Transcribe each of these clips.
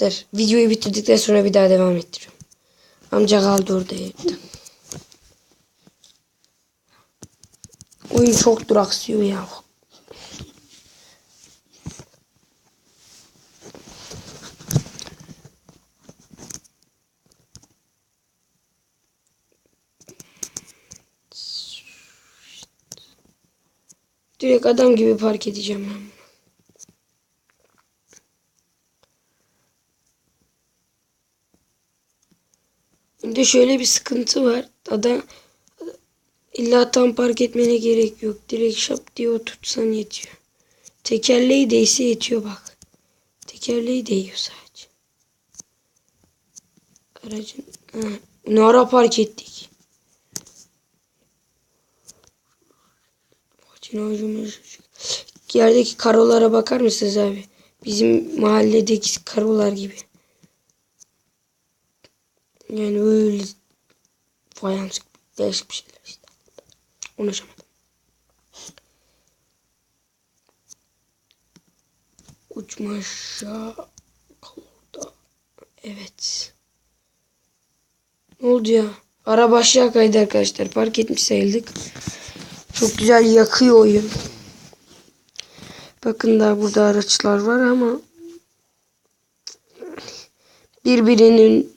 Dur. Videoyu bitirdikten sonra bir daha devam ettiriyorum. Amca kaldı orada evde. Oyun çok duraksıyor ya. Direkt adam gibi park edeceğim ben. De şöyle bir sıkıntı var. Adam illa tam park etmene gerek yok. Direkt şap diye oturtsan yetiyor. Tekerleği değse yetiyor bak. Tekerleği değiyor sadece. Aracın... Ha, ne ara park ettik? Yerdeki karolara bakar mısınız abi? Bizim mahalledeki karolar gibi. Yani öyle fayans değişik bir şeyler işte. Konuşamadım. Uçma aşağı. Evet. Ne oldu ya? Araba aşağı kaydı arkadaşlar. Park etmiş sayıldık. Çok güzel yakıyor oyun. Bakın daha burada araçlar var ama birbirinin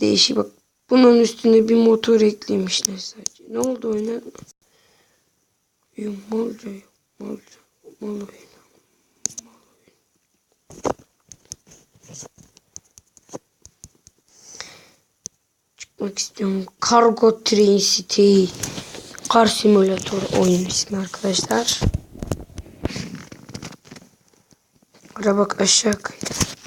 değişi bak. Bunun üstüne bir motor eklemişler sadece. Ne oldu oyuna? Yumalca, yumalca, mal oyunu. Çıkmak istiyorum. Cargo Train City. Kar simülatör oyun ismi arkadaşlar. Araba aşağı kaydı.